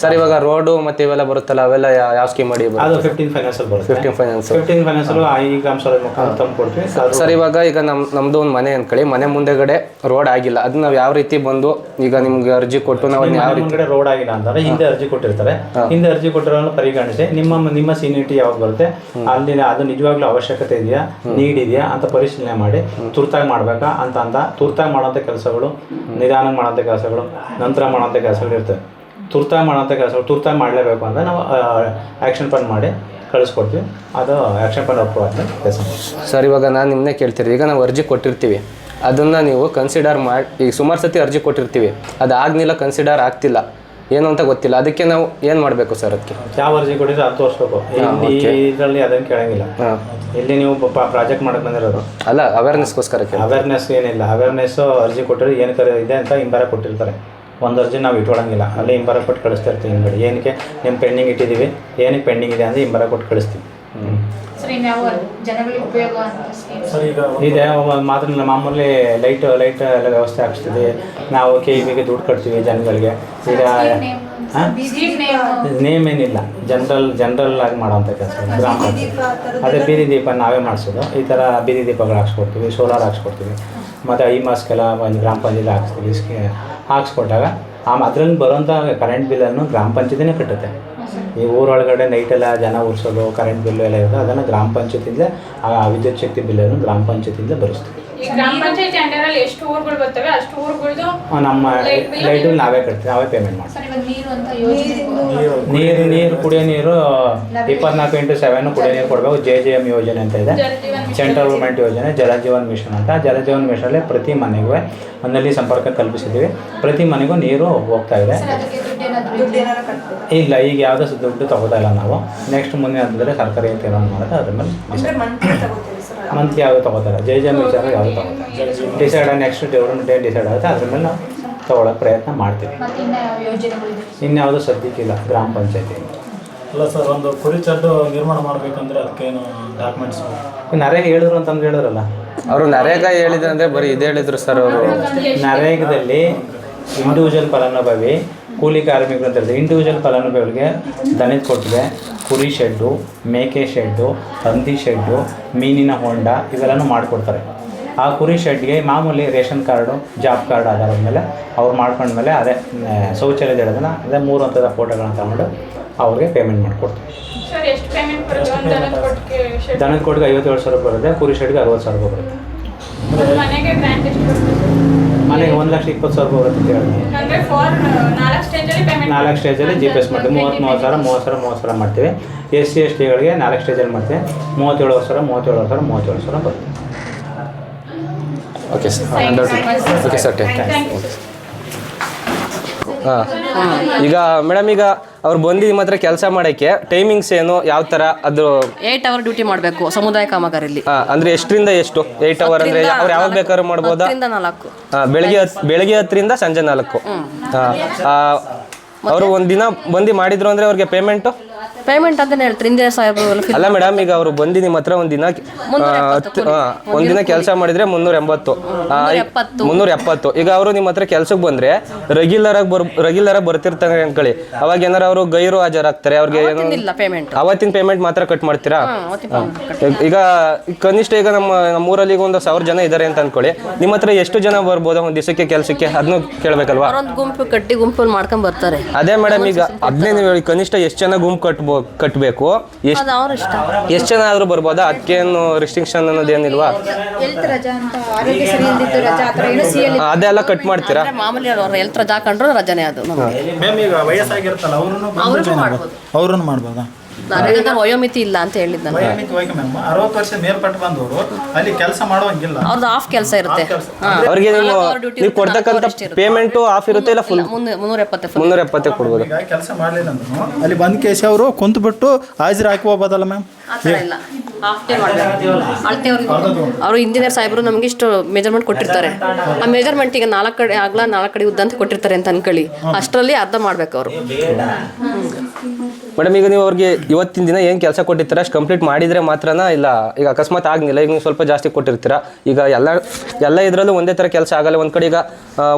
ಸರ್ ಇವಾಗ ರೋಡು ಮತ್ತೆ ಇವೆಲ್ಲ ಬರುತ್ತಲ್ಲ ಅವೆಲ್ಲ ಯಾವ ಸ್ಕೀಮ್ ಮಾಡಿ
ಅದು ಫಿಫ್ಟೀನ್ ಫೈನಾನ್ಸಲ್ಲಿ ಬರುತ್ತೆ.
ಫಿಫ್ಟೀನ್ ಫೈನಾನ್ಸ್
ಫಿಫ್ಟೀನ್ ಫೈನಾನ್ಸಲ್ಲೂ ಈ ಗ್ರಾಮ ಸಭೆ ಮುಖಾಂತರ ತಂದು ಕೊಡ್ತೀವಿ. ಅದು
ಸರ್ ಇವಾಗ ಈಗ ನಮ್ ನಮ್ದು ಒಂದು ಮನೆ ಅನ್ಕೊಳ್ಳಿ. ಮನೆ ಮುಂದೆಗಡೆ ರೋಡ್ ಆಗಿಲ್ಲ. ಅದನ್ನ ನಾವ್ ಯಾವ ರೀತಿ ಬಂದು ಈಗ ನಿಮ್ಗೆ ಅರ್ಜಿ ಕೊಟ್ಟು ನಾವು ಅದನ್ನ ಯಾವ ರೀತಿ
ಮುಂದ್ಗಡೆ ರೋಡ್ ಆಗಿಲ್ಲ ಅಂತಂದ್ರೆ ಹಿಂದೆ ಅರ್ಜಿ ಕೊಟ್ಟಿರ್ತಾರೆ. ಹಿಂದೆ ಅರ್ಜಿ ಕೊಟ್ಟಿರೋ ಪರಿಗಣಿಸಿ. ನಿಮ್ಮ ನಿಮ್ಮ ಸೀನಿಟಿ ಯಾವಾಗ ಬರುತ್ತೆ? ಅಲ್ಲಿ ಅದು ನಿಜವಾಗ್ಲೂ ಅವಶ್ಯಕತೆ ಇದೆಯಾ? ನೀಡ್ ಇದೆಯಾ ಅಂತ ಪರಿಶೀಲನೆ ಮಾಡಿ. ತುರ್ತಾಗಿ ಮಾಡ್ಬೇಕಾ? ಅಂತ ಅಂತ ತುರ್ತಾಗಿ ಮಾಡೋಂಥ ಕೆಲಸಗಳು ನಿಧಾನ ಮಾಡೋಂಥ ಕೆಲಸಗಳು ನಂತರ ಮಾಡುವಂತ ಕೆಲಸಗಳು ಇರ್ತವೆ. ತುರ್ತಾಗಿ ಮಾಡೋಂಥ ಕೆಲಸ ತುರ್ತಾಗಿ ಮಾಡಲೇಬೇಕು ಅಂದರೆ ನಾವು ಆ್ಯಕ್ಷನ್ ಪ್ಲಾನ್ ಮಾಡಿ ಕಳಿಸ್ಕೊಡ್ತೀವಿ. ಅದು ಆ್ಯಕ್ಷನ್ ಪ್ಲಾನ್ ಅಪ್ರೂವ್ ಆಗ್ತದೆ ಕೆಲಸ
ಸರ್ ಇವಾಗ ನಾನು ನಿಮ್ಮನ್ನೇ ಕೇಳ್ತೀರಿ ಈಗ ನಾವು ಅರ್ಜಿ ಕೊಟ್ಟಿರ್ತೀವಿ. ಅದನ್ನು ನೀವು ಕನ್ಸಿಡರ್ ಮಾಡಿ ಈಗ ಸುಮಾರು ಸತಿ ಅರ್ಜಿ ಕೊಟ್ಟಿರ್ತೀವಿ. ಅದು ಆಗಲಿಲ್ಲ ಕನ್ಸಿಡರ್ ಆಗ್ತಿಲ್ಲ. ಏನು ಅಂತ ಗೊತ್ತಿಲ್ಲ. ಅದಕ್ಕೆ ನಾವು ಏನು ಮಾಡಬೇಕು ಸರ್ ಅದಕ್ಕೆ?
ಯಾವ ಅರ್ಜಿ ಕೊಟ್ಟಿದ್ರೆ ಅದು ತೋರಿಸ್ಬೇಕು ಇದರಲ್ಲಿ ಅದನ್ನು ಕೇಳಂಗಿಲ್ಲ. ಇಲ್ಲಿ ನೀವು ಪ್ರಾಜೆಕ್ಟ್ ಮಾಡಕ್ಕೆ ಬಂದಿರೋದು.
ಅಲ್ಲ ಅವೇರ್ನೆಸ್ಗೋಸ್ಕರ
ಅವೇರ್ನೆಸ್ ಏನಿಲ್ಲ. ಅವೇರ್ನೆಸ್ಸು ಅರ್ಜಿ ಕೊಟ್ಟರೆ ಏನು ಕರೆ ಇದೆ ಅಂತ ಇಂಬಾರ ಕೊಟ್ಟಿರ್ತಾರೆ. ಒಂದು ಅರ್ಜಿ ನಾವು ಇಟ್ಕೊಳ್ಳೋಂಗಿಲ್ಲ ಅಲ್ಲೇ ಹಿಂಬರ ಕೊಟ್ಟು ಕಳಿಸ್ತಿರ್ತೀವಿ ಹಿಂದ್ಗಡೆ ಏನಕ್ಕೆ? ನಿಮ್ಮ ಪೆಂಡಿಂಗ್ ಇಟ್ಟಿದ್ದೀವಿ ಏನಕ್ಕೆ ಪೆಂಡಿಂಗ್ ಇದೆ ಅಂದರೆ ಹಿಂಬರ ಕೊಟ್ಟು ಕಳಿಸ್ತೀವಿ.
ಸರ್ ಇನ್ಯಾವ ಜನಗಳಿಗೆ ಉಪಯೋಗ ಅಂತ ಸ್ಕೀಮ್
ಸರ್ ಈಗ
ಇದೆ. ಮಾತ್ರ ಮಾಮೂಲಿ ಲೈಟ್ ಲೈಟ್ ಎಲ್ಲ ವ್ಯವಸ್ಥೆ ಹಾಕ್ಸ್ತೀವಿ ನಾವು ಕೆ ಬಿಗೆ ದುಡ್ಡು ಕಟ್ತೀವಿ ಜನಗಳಿಗೆ. ಈಗ
ನೇಮ್
ಏನಿಲ್ಲ. ಜನರಲ್ ಜನರಲ್ ಆಗಿ ಮಾಡೋಂಥ ಕೆಲಸ ಗ್ರಾಮ ಪಂಚಾಯತ್. ಅದೇ ಬೀದಿ ದೀಪ ನಾವೇ ಮಾಡಿಸೋದು. ಈ ಥರ ಬೀದಿ ದೀಪಗಳು ಹಾಕ್ಸ್ಕೊಡ್ತೀವಿ. ಸೋಲಾರ್ ಹಾಕ್ಸ್ಕೊಡ್ತೀವಿ. ಮತ್ತು ಐ ಮಾಸ್ಕೆಲ್ಲ ಒಂದು ಗ್ರಾಮ ಪಂಚಾಯತ್ ಹಾಕ್ಸ್ತೀವಿ. ಸ್ಕಿ ಹಾಕ್ಸ್ಕೊಟ್ಟಾಗ ಆ ಅದ್ರಲ್ಲಿ ಬರೋಂಥ ಕರೆಂಟ್ ಬಿಲ್ಲನ್ನು ಗ್ರಾಮ ಪಂಚಾಯತಿನೇ ಕಟ್ಟುತ್ತೆ. ಈ ಊರೊಳಗಡೆ ನೈಟೆಲ್ಲ ಜನ ಉರ್ಸೋದು ಕರೆಂಟ್ ಬಿಲ್ಲು ಎಲ್ಲ ಇರೋದು ಅದನ್ನು ಗ್ರಾಮ ಪಂಚಾಯತಿಂದ ಆ ವಿದ್ಯುತ್ ಶಕ್ತಿ ಬಿಲ್ಲನ್ನು ಗ್ರಾಮ ಪಂಚಾಯತಿಂದ ಭರಿಸ್ತೀವಿ.
ಈ ಗ್ರಾಮ ಪಂಚಾಯತಿ ಅಂಡರಲ್ಲಿ ಎಷ್ಟು ಊರುಗಳು ಬರ್ತವೆ? ಅಷ್ಟು ಊರುಗಳ್ದು
ನಮ್ಮ ಲೈಟ್ ನಾವೇ ಕಟ್ತೀವಿ ನಾವೇ ಪೇಮೆಂಟ್ ಮಾಡ್ತೀವಿ.
ಸರ್ ಇವಾಗ ನೀರು ಅಂತ ಯೋಜನೆ
ನೀರು ನೀರು ಕುಡಿಯೋ ನೀರು ಇಪ್ಪತ್ನಾಲ್ಕು ಇಂಟು ಸೆವೆನ್ ಕುಡಿಯೋ ನೀರು ಕೊಡಬೇಕು ಜೆ ಜೆ ಎಂ ಯೋಜನೆ ಅಂತ ಇದೆ.
Jal Jeevan mission
central government ಯೋಜನೆ ಜಲಜೀವನ್ ಮಿಷನ್ ಅಂತ. ಜಲ ಜಲಜೀವನ್ ಮಿಷನಲ್ಲಿ ಪ್ರತಿ ಮನೆಗೂ ನಲ್ಲಿ ಸಂಪರ್ಕ ಕಲ್ಪಿಸಿದ್ದೀವಿ. ಪ್ರತಿ ಮನೆಗೂ ನೀರು ಹೋಗ್ತಾ ಇದೆ. ಇಲ್ಲ ಈಗ ಯಾವುದೇ ದುಡ್ಡು ತಗೋತಾ ಇಲ್ಲ ನಾವು. ನೆಕ್ಸ್ಟ್ ಮುಂದೆ ಅಂತಂದರೆ ಸರ್ಕಾರಿ ತೀರ್ಮಾನ ಮಾಡೋದು ಅದ್ರ ಮೇಲೆ ಮಂತ್ಲಿ ಯಾವುದು ತಗೋತಾರೆ ಜೆ ಜೆ ಎಂ ಯೋಜನೆ ಯಾವುದು ತಗೋತಾರೆ decide next development day decide ಆಗುತ್ತೆ ಅದ್ರ ಮೇಲೆ ನಾವು ತಗೊಳ್ಳೋಕೆ ಪ್ರಯತ್ನ ಮಾಡ್ತೀವಿ. ಇನ್ಯಾವುದೂ ಸದ್ಯಕ್ಕಿಲ್ಲ ಗ್ರಾಮ ಪಂಚಾಯತಿ.
ಅಲ್ಲ ಸರ್ ಒಂದು ಕುರಿ ಚಡ್ಡು ನಿರ್ಮಾಣ ಮಾಡಬೇಕಂದ್ರೆ ಅದಕ್ಕೇನು ಡಾಕ್ಯುಮೆಂಟ್ಸ್
ನರೇಗ ಹೇಳಿದ್ರು ಅಂತಂದು ಹೇಳಿದ್ರಲ್ಲ?
ಅವರು ನರೇಗಾ ಹೇಳಿದ್ರು ಅಂದ್ರೆ ಬರೀ ಇದು ಹೇಳಿದ್ರು ಸರ್ ಅವರು.
ನರೇಗದಲ್ಲಿ ಇಂಡಿವಿಜುವಲ್ ಫಲಾನುಭವಿ ಕೂಲಿ ಕಾರ್ಮಿಕರು ಅಂತ ಹೇಳಿದ್ರೆ. ಇಂಡಿವಿಜುವಲ್ ಫಲಾನುಭವಿಗಳಿಗೆ ದನದ ಕೊಟ್ಟಿಗೆ ಕುರಿ ಶೆಡ್ಡು ಮೇಕೆ ಶೆಡ್ಡು ಹಂದಿ ಶೆಡ್ಡು ಮೀನಿನ ಹೊಂಡ ಇವೆಲ್ಲನೂ ಮಾಡಿಕೊಡ್ತಾರೆ. ಆ ಕುರಿ ಶೆಡ್ಗೆ ಮಾಮೂಲಿ ರೇಷನ್ ಕಾರ್ಡು ಜಾಬ್ ಕಾರ್ಡ್ ಆಧಾರದ ಮೇಲೆ ಅವ್ರು ಮಾಡ್ಕೊಂಡ್ಮೇಲೆ ಅದೇ ಶೌಚಾಲಯದ ಹೇಳೋದನ್ನ ಅದೇ ಮೂರು ಹಂತದ ಫೋಟೋಗಳನ್ನ ತಗೊಂಡು ಅವ್ರಿಗೆ ಪೇಮೆಂಟ್ ಮಾಡಿಕೊಡ್ತೀವಿ.
ದನದ ಕೊಟ್ಟಿಗೆ
ಐವತ್ತೇಳು ಸಾವಿರ ರೂಪಾಯಿ ಬರುತ್ತೆ ಕುರಿ ಶೆಡ್ಗೆ ಅರವತ್ತು ಸಾವಿರ ರೂಪಾಯಿ ಬರುತ್ತೆ.
ಮನೆಗೆ
ಒಂದು ಲಕ್ಷ ಇಪ್ಪತ್ತು ಸಾವಿರ ರೂಪಾಯಿ ಬರುತ್ತೆ
ಪೇಮೆಂಟ್
ನಾಲ್ಕು ಸ್ಟೇಜಲ್ಲಿ ಜಿ ಪಿ ಎಸ್ ಮಾಡ್ತೀವಿ. ಮೂವತ್ತು ಮೂವತ್ತು ಸಾವಿರ ಮೂವತ್ತು ಸಾವಿರ ಮೂವತ್ತು ಸಾವಿರ ಮಾಡ್ತೀವಿ. ಎಸ್ ಸಿ ಎಸ್ ಟಿಗಳಿಗೆ ನಾಲ್ಕು ಸ್ಟೇಜಲ್ಲಿ ಮಾಡ್ತೀವಿ. ಮೂವತ್ತೇಳು ಸಾವಿರ ಮೂವತ್ತೇಳು ಸಾವಿರ ಮೂವತ್ತೇಳು ಸಾವಿರ ಬರುತ್ತೆ.
Okay sir okay sir
ten
ಹಾಂ ಈಗ ಮೇಡಮ್ ಈಗ ಅವ್ರು ಬಂದು ನಿಮ್ಮ ಹತ್ರ ಕೆಲಸ ಮಾಡೋಕ್ಕೆ ಟೈಮಿಂಗ್ಸ್ ಏನು ಯಾವ ಥರ ಅದು?
ಏಯ್ಟ್ ಅವರ್ ಡ್ಯೂಟಿ ಮಾಡಬೇಕು ಸಮುದಾಯ ಕಾಮಗಾರಿಯಲ್ಲಿ
ಹಾಂ ಅಂದ್ರೆ ಎಷ್ಟರಿಂದ ಎಷ್ಟು? ಏಯ್ಟ್ ಅವರ್ ಅಂದರೆ ಅವ್ರು ಯಾವಾಗ ಬೇಕಾದ್ರೂ ಮಾಡ್ಬೋದಾ?
ಹತ್ತರಿಂದ ನಾಲ್ಕು.
ಹಾಂ ಬೆಳಗ್ಗೆ ಹತ್ ಬೆಳಗ್ಗೆ ಹತ್ತರಿಂದ ಸಂಜೆ ನಾಲ್ಕು. ಹಾಂ ಅವರು ಒಂದು ದಿನ ಬಂದು ಮಾಡಿದ್ರು ಅಂದರೆ ಅವ್ರಿಗೆ ಪೇಮೆಂಟು
ಪೇಮೆಂಟ್ ಅಂತ ಹೇಳ್ತಾರೆ ಸಾಹೇಬರು
ಅಲ್ಲ ಮೇಡಮ್ ಈಗ ಅವರು ಬಂದು ನಿಮ್ಮ ಹತ್ರ ಒಂದಿನ ಒಂದಿನ ಕೆಲಸ ಮಾಡಿದ್ರೆ ಮುನ್ನೂರ ಎಂಬತ್ತು. ಮುನ್ನೂರ ಎಪ್ಪತ್ತು. ಈಗ ಅವರು ನಿಮ್ಮ ಹತ್ರ ಕೆಲ್ಸಕ್ಕೆ ಬಂದ್ರೆ ರೆಗ್ಯುಲರ್ ಆಗಿ ಬರ್ ರೆಗ್ಯುಲರ್ ಆಗಿ ಬರ್ತಿರ್ತಾರೆ ಅನ್ಕೊಳ್ಳಿ ಅವಾಗ ಏನಾರ ಅವರು ಗೈರು ಹಾಜರಾಗ್ತಾರೆ ಅವ್ರಿಗೆ ಅವತ್ತಿನ ಪೇಮೆಂಟ್ ಮಾತ್ರ ಕಟ್ ಮಾಡ್ತೀರಾ? ಈಗ ಕನಿಷ್ಠ ಈಗ ನಮ್ಮ ನಮ್ಮೂರಲ್ಲಿ ಈಗ ಒಂದು ಸಾವಿರ ಜನ ಇದ್ದಾರೆ ಅಂತ ಅನ್ಕೊಳ್ಳಿ. ನಿಮ್ಮ ಹತ್ರ ಎಷ್ಟು ಜನ ಬರ್ಬೋದು ಒಂದು ದಿವಸಕ್ಕೆ ಕೆಲಸಕ್ಕೆ? ಅದನ್ನು ಕೇಳಬೇಕಲ್ವಾ?
ಗುಂಪು ಕಟ್ಟಿ ಗುಂಪು ಮಾಡ್ಕೊಂಡ್ ಬರ್ತಾರೆ.
ಅದೇ ಮೇಡಮ್ ಈಗ ಅದನ್ನೇ ನೀವು ಕನಿಷ್ಠ ಎಷ್ಟು ಜನ ಗುಂಪು ಕಟ್ಬೋ ಕಟ್ಟಬೇಕು ಎಷ್ಟು
ಅದು ಅವ್ರ ಇಷ್ಟ.
ಎಷ್ಟು ಜನ ಆದರೂ ಬರ್ಬೋದಾ? ಅದಕ್ಕೇನು ರಿಸ್ಟ್ರಿಕ್ಷನ್ ಅನ್ನೋದೇನಿಲ್ವಾ
ಹೆಲ್ತ್ ರಜಾ ಅಂತ ಆರೋಗ್ಯ ಸರಿ ಇಲ್ದಿದ್ದು ರಜಾ ಆ ಥರ ಏನೋ ಸಿ ಎಲ್
ಅದೆಲ್ಲ ಕಟ್ ಮಾಡ್ತೀರಾ?
ಅಂದ್ರೆ ಮಾಮೂಲಿ ಅವ್ರ ರಜಾ ಹಾಕೊಂಡ್ರು ರಜಾನೇ ಅದು ನಮ್ಗೆ.
ಮ್ಯಾಮ್ ಈಗ ವಯಸ್ಸಾಗಿರುತ್ತಲ್ಲ ಅವ್ರನ್ನು
ಅವ್ರಿಗೂ ಮಾಡ್ಬೋದು.
ಅವ್ರನ್ನು ಮಾಡ್ಬೋದಾ?
ನನಗೆ ವಯೋಮಿತಿ ಇಲ್ಲ ಅಂತ ಹೇಳಿದ್ ನಾನು.
ವೈಯಕ್ತಿಕವಾಗಿ ಮ್ಯಾಮ್ ಅರವತ್ತು ವರ್ಷ ಮೇಲ್ಪಟ್ಟು ಬಂದವರು ಅಲ್ಲಿ ಕೆಲಸ ಮಾಡುವಂಗಿಲ್ಲ.
ಅವ್ರದ್ದು ಆಫ್ ಕೆಲಸ ಇರುತ್ತೆ.
ಅವ್ರಿಗೆ ನೀವು ನೀವು ಕೊಡ್ತಕ್ಕಂಥ. ಪೇಮೆಂಟು ಆಫ್ ಇರುತ್ತೆ. ಇಲ್ಲ ಫುಲ್
ಮುನ್ನೂರ ಎಪ್ಪತ್ತೆ
ಮುನ್ನೂರ ಎಪ್ಪತ್ತೇ ಕೊಡ್ಬೋದು.
ಈಗ ಕೆಲಸ ಮಾಡಲಿಲ್ಲ ಅಂದ್ರೂ ಅಲ್ಲಿ ಬಂದ ಕೇಸಿ ಅವರು ಕುಂತು ಬಿಟ್ಟು ಹಾಜರು ಹಾಕಿ ಹೋಗ್ಬೋದಲ್ಲ ಮ್ಯಾಮ್.
ಆ ಥರ ಇಲ್ಲ. ಹಾಫ್ ಡೇ ಮಾಡಬೇಕು. ಅವರು ಇಂಜಿನಿಯರ್ ಸಾಹೇಬರು ನಮ್ಗೆ ಇಷ್ಟು ಮೆಜರ್ಮೆಂಟ್ ಕೊಟ್ಟಿರ್ತಾರೆ. ಆ ಮೆಜರ್ಮೆಂಟ್ ಈಗ ನಾಲ್ಕು ಕಡೆ ಆಗಲ ನಾಲ್ಕು ಕಡೆ ಉದ್ದ ಅಂತ ಕೊಟ್ಟಿರ್ತಾರೆ ಅಂತ ಅನ್ಕೊಳ್ಳಿ. ಅಷ್ಟರಲ್ಲಿ ಅರ್ಧ ಮಾಡ್ಬೇಕು ಅವರು.
ಮೇಡಮ್ ಈಗ ನೀವು ಅವ್ರಿಗೆ ಇವತ್ತಿನ ದಿನ ಏನು ಕೆಲಸ ಕೊಟ್ಟಿರ್ತೀರ? ಅಷ್ಟು ಕಂಪ್ಲೀಟ್ ಮಾಡಿದರೆ ಮಾತ್ರನಾ? ಇಲ್ಲ ಈಗ ಅಕಸ್ಮಾತ್ ಆಗಲಿಲ್ಲ ಈಗ ನೀವು ಸ್ವಲ್ಪ ಜಾಸ್ತಿ ಕೊಟ್ಟಿರ್ತೀರ? ಈಗ ಎಲ್ಲ ಎಲ್ಲ ಇದರಲ್ಲೂ ಒಂದೇ ಥರ ಕೆಲಸ ಆಗಲ್ಲ. ಒಂದು ಕಡೆ ಈಗ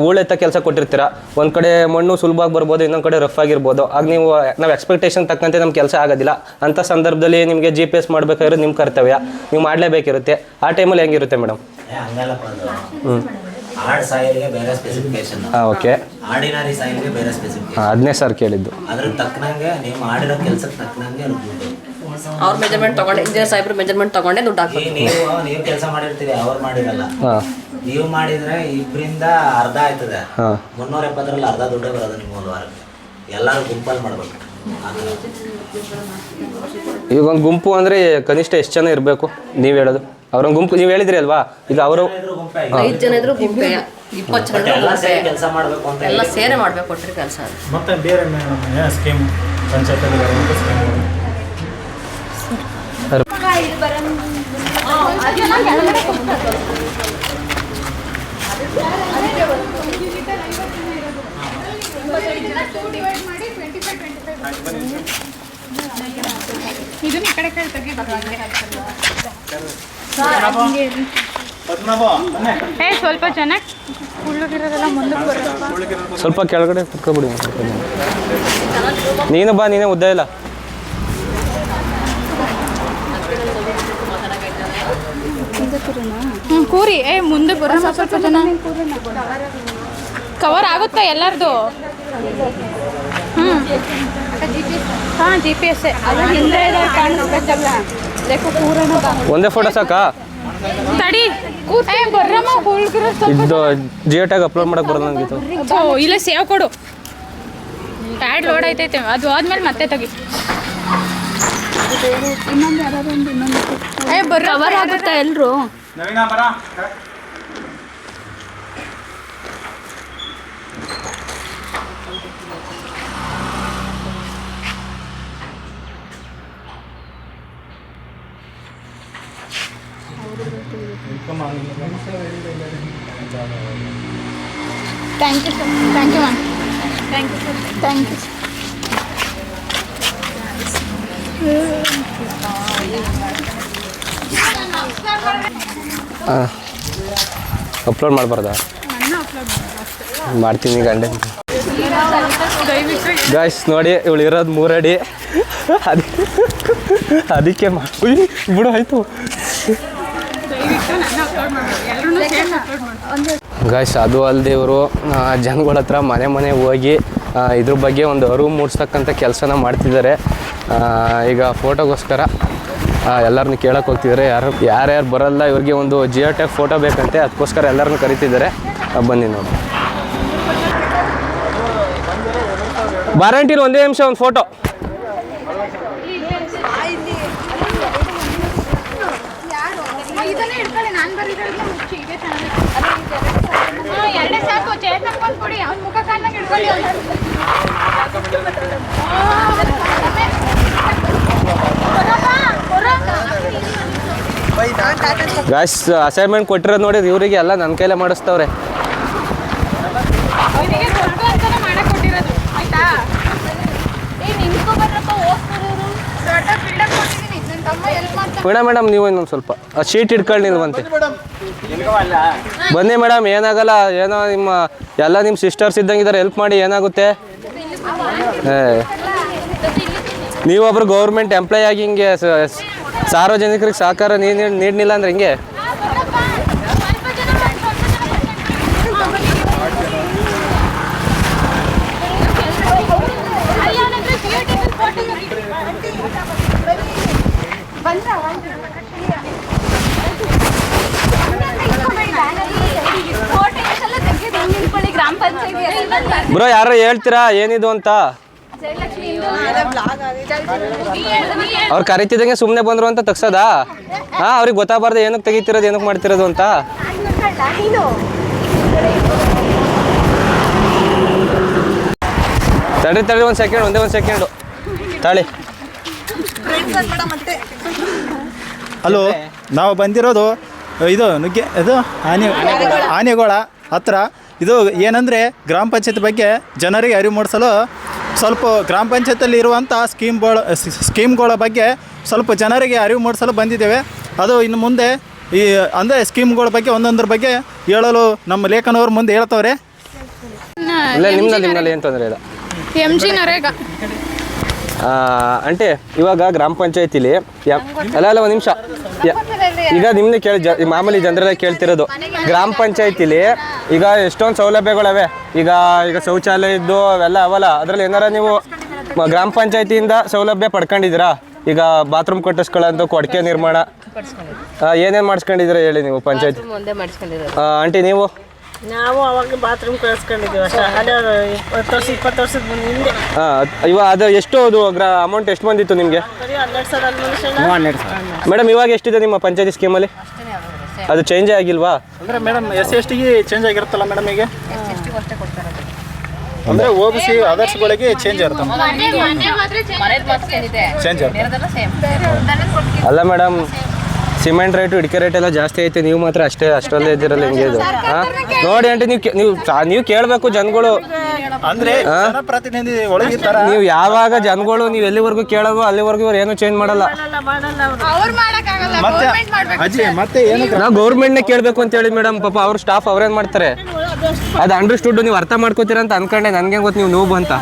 ಹೂಳೆತ್ತ ಕೆಲಸ ಕೊಟ್ಟಿರ್ತೀರ? ಒಂದು ಕಡೆ ಮಣ್ಣು ಸುಲಭವಾಗಿ ಬರ್ಬೋದು ಇನ್ನೊಂದು ಕಡೆ ರಫ್ ಆಗಿರ್ಬೋದು. ಆಗ ನೀವು ನಾವು ಎಕ್ಸ್ಪೆಕ್ಟೇಷನ್ ತಕ್ಕಂತೆ ನಮ್ಮ ಕೆಲಸ ಆಗೋದಿಲ್ಲ. ಅಂಥ ಸಂದರ್ಭದಲ್ಲಿ ನಿಮಗೆ ಜಿ ಪಿ ಎಸ್ ಮಾಡಬೇಕಾಗಿರೋದು ನಿಮ್ಮ ಕರ್ತವ್ಯ. ನೀವು ಮಾಡಲೇಬೇಕಿರುತ್ತೆ. ಆ ಟೈಮಲ್ಲಿ ಹೆಂಗಿರುತ್ತೆ ಮೇಡಮ್
ಏ, ಅದು ಸಾಯಿಲ್ಗೆ ಬೇರೆ ಸ್ಪೆಸಿಫಿಕೇಶನ್
ಹಾಂ ಓಕೆ
ಆರ್ಡಿನರಿ ಸಾಯಿಲ್ಗೆ ಬೇರೆ ಸ್ಪೆಸಿಫಿಕೇಶನ್
ಅದನ್ನೇ ಸರ್ ಕೇಳಿದ್ದು.
ಅದ್ರ ತಕ್ಕನಂಗೆ ನೀವು ಮಾಡಿರೋ ಕೆಲಸಕ್ಕೆ ತಕ್ಕನಂಗೆ ದುಡ್ಡು
ಅವ್ರ ಮೆಜರ್ಮೆಂಟ್ ತಗೊಂಡೆ ಇಂಜಿನಿಯರ್ ಸಾಹೇಬ್ರು ಮೆಜರ್ಮೆಂಟ್ ತಗೊಂಡೆ ದುಡ್ಡು
ಹಾಕಿ
ಹಾಕ್ಬೇಕು.
ನೀವು ನೀವು ಕೆಲಸ ಮಾಡಿರ್ತೀರಿ ಅವ್ರು ಮಾಡಿರಲ್ಲ.
ಹಾಂ.
ನೀವು ಮಾಡಿದ್ರೆ ಇಬ್ಬರಿಂದ ಅರ್ಧ ಆಯ್ತದೆ.
ಹಾಂ.
ಮುನ್ನೂರ ಎಪ್ಪತ್ತರಲ್ಲಿ ಅರ್ಧ ದುಡ್ಡೇ ಬರೋದು ನಿಮ್ಮ ಒಂದು ವಾರಕ್ಕೆ. ಎಲ್ಲರೂ ಗುಂಪಲ್ಲಿ ಮಾಡ್ಬೇಕು.
ಈಗ ಒಂದು ಗುಂಪು ಅಂದರೆ ಕನಿಷ್ಠ ಎಷ್ಟು ಜನ ಇರಬೇಕು ನೀವು ಹೇಳೋದು? ಅವರೊಂದು ಗುಂಪು ನೀವು ಹೇಳಿದ್ರಿ ಅಲ್ವಾ? ಈಗ ಅವರು
ಐದು ಜನ ಇದ್ರು ಗುಂಪೆ. ಇಪ್ಪತ್ತು ಜನ
ಬಟ್
ಇದ್ರು
ಎಲ್ಲ
ಗುಂಪೆ.
ಸೇರಿ ಕೆಲಸ ಮಾಡಬೇಕು ಅಂತ
ಎಲ್ಲ ಸೇರೆ ಮಾಡ್ಬೇಕು ಕೆಲಸ.
ಮತ್ತೆ ಬೇರೆ ಮೇಡಮ್ ಸ್ಕೀಮ್ ಪಂಚಾಯತ್ ಸ್ಕೀಮ್
ಇದನ್ನ ಈ ಕಡೆ ಕಡೆ ತೆಗಿ
ಪದ್ಮನಾಭ ಬನ್ನಿ.
ಏ ಸ್ವಲ್ಪ ಜನ ಕುಳ್ಳಗಿರೋರೆಲ್ಲ ಮುಂದಕ್ಕೆ ಬರೋ
ಸ್ವಲ್ಪ ಕೆಳಗಡೆ ಕುತ್ಕೊಬಿಡಿ. ನೀನು ಬಾ ನೀನೇ ಉದ್ದ ಇಲ್ಲ.
ಹ್ಞೂ ಕೂರಿ. ಏ ಮುಂದೆ ಬರೋ ಸ್ವಲ್ಪ ಜನ. ಕವರ್ ಆಗುತ್ತಾ ಎಲ್ಲರದು? ಹ್ಞೂ
ಹಾ ಜಿ ಪಿ ಎಸ್ ಹಿಂದೆ ಕಾಣಿಸ್ಬೇಕಲ್ಲ
ಒಂದೇ ಫೋಟೋ ಸಾಕಾ?
ತಡಿ. ಬರ್ರಮ್ಮ ಹುಡುಗರು
ಇದು ಜಿಯೋ ಟ್ಯಾಗ್ ಅಪ್ಲೋಡ್ ಮಾಡಕ್ಕೆ ಬರೋದು ಓ
ಇಲ್ಲ ಸೇವ್ ಕೊಡು. ಆ್ಯಡ್ ಲೋಡ್ ಆಯ್ತೈತೆ. ಅದು ಆದ್ಮೇಲೆ ಮತ್ತೆ ತೆಗಿ. ಏ ಬರ್ರ
ಕವರ್ ಆಗುತ್ತಾ ಎಲ್ರು?
Thank you sir thank you ma'am thank you sir thank you
upload ಮಾಡಬಾರ್ದಾ? ಮಾಡ್ತೀನಿ ಗಂಡೆ. ಗಾಯ್ಸ್ ನೋಡಿ ಇವಳು ಇರೋದು ಮೂರಡಿ. ಅದಕ್ಕೆ ಅದಕ್ಕೆ ಬಿಡು ಆಯ್ತು. ಗಾಯ್ಸ್ ಅದು ಅಲ್ಲದೆ ಇವರು ಜನಗಳ ಹತ್ರ ಮನೆ ಮನೆ ಹೋಗಿ ಇದ್ರ ಬಗ್ಗೆ ಒಂದು ಅರಿವು ಮೂಡಿಸ್ತಕ್ಕಂಥ ಕೆಲಸನ ಮಾಡ್ತಿದ್ದಾರೆ. ಈಗ ಫೋಟೋಗೋಸ್ಕರ ಎಲ್ಲರನ್ನು ಕೇಳಕ್ಕೆ ಹೋಗ್ತಿದ್ದಾರೆ. ಯಾರು, ಯಾರ್ಯಾರು ಬರಲ್ಲ, ಇವ್ರಿಗೆ ಒಂದು ಜಿಯೋ ಟ್ಯಾಗ್ ಫೋಟೋ ಬೇಕಂತೆ ಅದಕ್ಕೋಸ್ಕರ ಎಲ್ಲರನ್ನು ಕರಿತಿದ್ದಾರೆ. ಬನ್ನಿ ನೋಡಿ. ಬಾರಂಟಿನ ಒಂದೇ ನಿಮಿಷ ಒಂದು ಫೋಟೋ
ಇದನ್ನೇ ಇಟ್ಕೊಳ್ಳಿ ನಾನು ಬರೀದ್ರಲ್ಲಿ ಮುಚ್ಚಿ ಇದೆ ಚೆನ್ನಾಗಿ ಎರಡೇ ಸಾಕು. ಕೊಡಿ. ಅವ್ನ ಮುಖ
ಗಾಯ್ಸ್ ಅಸೈನ್ಮೆಂಟ್ ಕೊಟ್ಟಿರೋದು ನೋಡಿದ್ರೆ ಇವರಿಗೆ ಎಲ್ಲ ನನ್ನ ಕೈಲೇ ಮಾಡಿಸ್ತವ್ರೆ
ಅವನಿಗೆ ದೊಡ್ಡ ಅಂತಾನೆ ಮಾಡಕ್ ಕೊಟ್ಟಿರೋದು ಆಯ್ತಾ ಏ ನಿನ್ಕೋ ಬರ್ರಪ್ಪ ಹೋಗ್ತಿರೋರು ದೊಡ್ಡ ಬಿಲ್ಡಪ್ ಕೊಟ್ಟಿದ್ದೀನಿ ನನ್ನ ತಮ್ಮ ಮಾಡ್ತಾನೆ
ಮೇಡಮ್ ನೀವು ಇನ್ನೊಂದು ಸ್ವಲ್ಪ. ಆ ಶೀಟ್ ಇಟ್ಕೊಳ್ಳಿ ನಿಲ್ವಂತೆ ಬನ್ನಿ ಮೇಡಮ್. ಏನಾಗಲ್ಲ ಏನೋ ನಿಮ್ಮ ಎಲ್ಲ ನಿಮ್ಮ ಸಿಸ್ಟರ್ಸ್ ಇದ್ದಂಗಿದ್ದಾರೆ ಹೆಲ್ಪ್ ಮಾಡಿ ಏನಾಗುತ್ತೆ? ಏ. ನೀವೊಬ್ರು ಗೌರ್ಮೆಂಟ್ ಎಂಪ್ಲಾಯ್ ಆಗಿ ಹಿಂಗೆ ಸಾರ್ವಜನಿಕರಿಗೆ ಸಹಕಾರ ನೀಡಿ ನೀಡಲಿಲ್ಲ ಅಂದ್ರೆ ಹಿಂಗೆ
ಸ್ವಲ್ಪ ಜನ ಮಾಡಿ, ಸ್ವಲ್ಪ ಜನ ಮಾಡಿ. ಅಲ್ಲಿ ಅವ್ನ ಹತ್ರ beautiful photo ಬಂದ್ರ ಫೋಟೋ ಎಷ್ಟೆಲ್ಲ ತೆಗೆದು ಹೆಂಗೆ ನಿಂತ್ಕೊಳ್ಳಿ ಗ್ರಾಮ ಪಂಚಾಯತಿ
ಬ್ರೋ, ಯಾರು ಹೇಳ್ತೀರಾ? ಏನಿದು ಅಂತ? ಅವ್ರು ಕರಿತಿದಂಗೆ ಸುಮ್ಮನೆ ಬಂದ್ರು ಅಂತ ತಗ್ಸೋದಾ? ಹಾಂ, ಅವ್ರಿಗೆ ಗೊತ್ತಾಗಬಾರ್ದು ಏನಕ್ಕೆ ತೆಗಿತಿರೋದು, ಏನಕ್ಕೆ ಮಾಡ್ತಿರೋದು ಅಂತ. ತಡಿ ತಡಿ ಒಂದು ಸೆಕೆಂಡ್ ಒಂದೇ ಒಂದು ಸೆಕೆಂಡು ತಾಳಿ.
ಹಲೋ, ನಾವು ಬಂದಿರೋದು, ಇದು ನುಗ್ಗೆ, ಇದು ಆನೆ ಆನೆಗೋಳ ಹತ್ರ. ಇದು ಏನಂದರೆ ಗ್ರಾಮ ಪಂಚಾಯತ್ ಬಗ್ಗೆ ಜನರಿಗೆ ಅರಿವು ಮೂಡಿಸಲು ಸ್ವಲ್ಪ ಗ್ರಾಮ ಪಂಚಾಯತಲ್ಲಿ ಇರುವಂಥ ಸ್ಕೀಮ್ಗಳ ಸ್ಕೀಮ್ಗಳ ಬಗ್ಗೆ ಸ್ವಲ್ಪ ಜನರಿಗೆ ಅರಿವು ಮೂಡಿಸಲು ಬಂದಿದ್ದೇವೆ. ಅದು ಇನ್ನು ಮುಂದೆ ಈ ಅಂದರೆ ಸ್ಕೀಮ್ಗಳ ಬಗ್ಗೆ ಒಂದೊಂದ್ರ ಬಗ್ಗೆ ಹೇಳಲು ನಮ್ಮ ಲೇಖನವ್ರ ಮುಂದೆ ಹೇಳ್ತವ್ರೆ.
ಏನು ತೊಂದರೆ ಇಲ್ಲ?
M G NREGA.
ಆ, ಇವಾಗ ಗ್ರಾಮ ಪಂಚಾಯತಿಲಿ ಅಲ್ಲ ಅಲ್ಲ ಒಂದು ನಿಮಿಷ. ಈಗ ನಿಮ್ಮನ್ನೇ ಕೇಳಿ ಮಾಮೂಲಿ ಜನರೆಲ್ಲ ಕೇಳ್ತಿರೋದು. ಗ್ರಾಮ ಪಂಚಾಯತಿಲಿ ಈಗ ಎಷ್ಟೊಂದು ಸೌಲಭ್ಯಗಳವೆ. ಈಗ ಈಗ ಶೌಚಾಲಯ ಇದ್ದು ಅವೆಲ್ಲ ಅವಲ್ಲ. ಅದರಲ್ಲಿ ಏನಾರ ನೀವು ಗ್ರಾಮ ಪಂಚಾಯತಿಯಿಂದ ಸೌಲಭ್ಯ ಪಡ್ಕೊಂಡಿದ್ದೀರಾ? ಈಗ ಬಾತ್ರೂಮ್ ಕಟ್ಟಿಸ್ಕೊಳ್ಳೋಂಥ ಕೊಡಕೆ ನಿರ್ಮಾಣ. ಏನೇನು ಮಾಡಿಸ್ಕೊಂಡಿದ್ದೀರಾ ಹೇಳಿ ನೀವು ಪಂಚಾಯತ್? ಆಂಟಿ ನೀವು?
ನಾವು ಅವಾಗ ಬಾತ್ರೂಮ್ ಕಳಿಸ್ಕೊಂಡಿದ್ದೀವಿ ಅಷ್ಟೇ. ಅದೇ ಇಪ್ಪತ್ತು ವರ್ಷ ಇಪ್ಪತ್ತು ವರ್ಷದ ಹಿಂದೆ.
ಹಾಂ ಇವಾಗ ಅದು ಎಷ್ಟು ಅದು ಗ್ರಾ ಅಮೌಂಟ್ ಎಷ್ಟು ಬಂದಿತ್ತು ನಿಮಗೆ? ಮೇಡಮ್ ಇವಾಗ ಎಷ್ಟಿದೆ ನಿಮ್ಮ ಪಂಚಾಯತಿ ಸ್ಕೀಮಲ್ಲಿ? ಅದು ಚೇಂಜೇ ಆಗಿಲ್ವಾ?
ಅಂದ್ರೆ ಮೇಡಮ್ ಎಸ್ ಎಸ್ ಟಿಗೆ ಚೇಂಜ್ ಆಗಿರುತ್ತಲ್ಲ ಮೇಡಮ್ ಈಗ? ಅಂದ್ರೆ ಓ ಬಿ ಸಿ ಅದರ್ಸ್ಗಳಿಗೆ ಚೇಂಜ್ ಇರುತ್ತೆ ಚೇಂಜ್ ಇರುತ್ತೆ
ಅಲ್ಲ ಮೇಡಮ್ ಸಿಮೆಂಟ್ ರೇಟು ಇಡಿಕೆ ರೇಟ್ ಎಲ್ಲ ಜಾಸ್ತಿ ಐತೆ. ನೀವು ಮಾತ್ರ ಅಷ್ಟೇ ಅಷ್ಟರಲ್ಲೇ ಇದ್ದೀರಲ್ಲ ಹೆಂಗೆ ಇದು. ಹಾಂ? ನೋಡಿ ಆಂಟಿ ನೀವು ಕೇ- ನೀವು ನೀವು ಕೇಳಬೇಕು ಜನಗಳು.
ಅಂದರೆ ಜನಪ್ರತಿನಿಧಿ ಒಳಗಿರ್ತಾರ.
ನೀವು ಯಾವಾಗ ಜನಗಳು ನೀವು ಎಲ್ಲಿವರೆಗೂ ಕೇಳೋದು ಅಲ್ಲಿವರೆಗೂ ಇವ್ರು ಏನು ಚೇಂಜ್ ಮಾಡಲ್ಲ.
ಮತ್ತೆ ಅಜ್ಜಿ ಮತ್ತೆ ಏನಕ್ಕೆ
ನಾವು ಗೌರ್ಮೆಂಟ್ನೇ ಕೇಳಬೇಕು ಅಂತ ಹೇಳಿ ಮೇಡಮ್ ಪಾಪ ಅವ್ರ ಸ್ಟಾಫ್ ಅವ್ರೇನು ಮಾಡ್ತಾರೆ? ಅದು ಅಂಡರ್ಸ್ಟುಡ್ ನೀವು ಅರ್ಥ ಮಾಡ್ಕೋತೀರ ಅಂತ ಅನ್ಕೊಂಡೆ ನನಗೆ ಗೊತ್ತು ನೀವು ನೋವು ಅಂತ.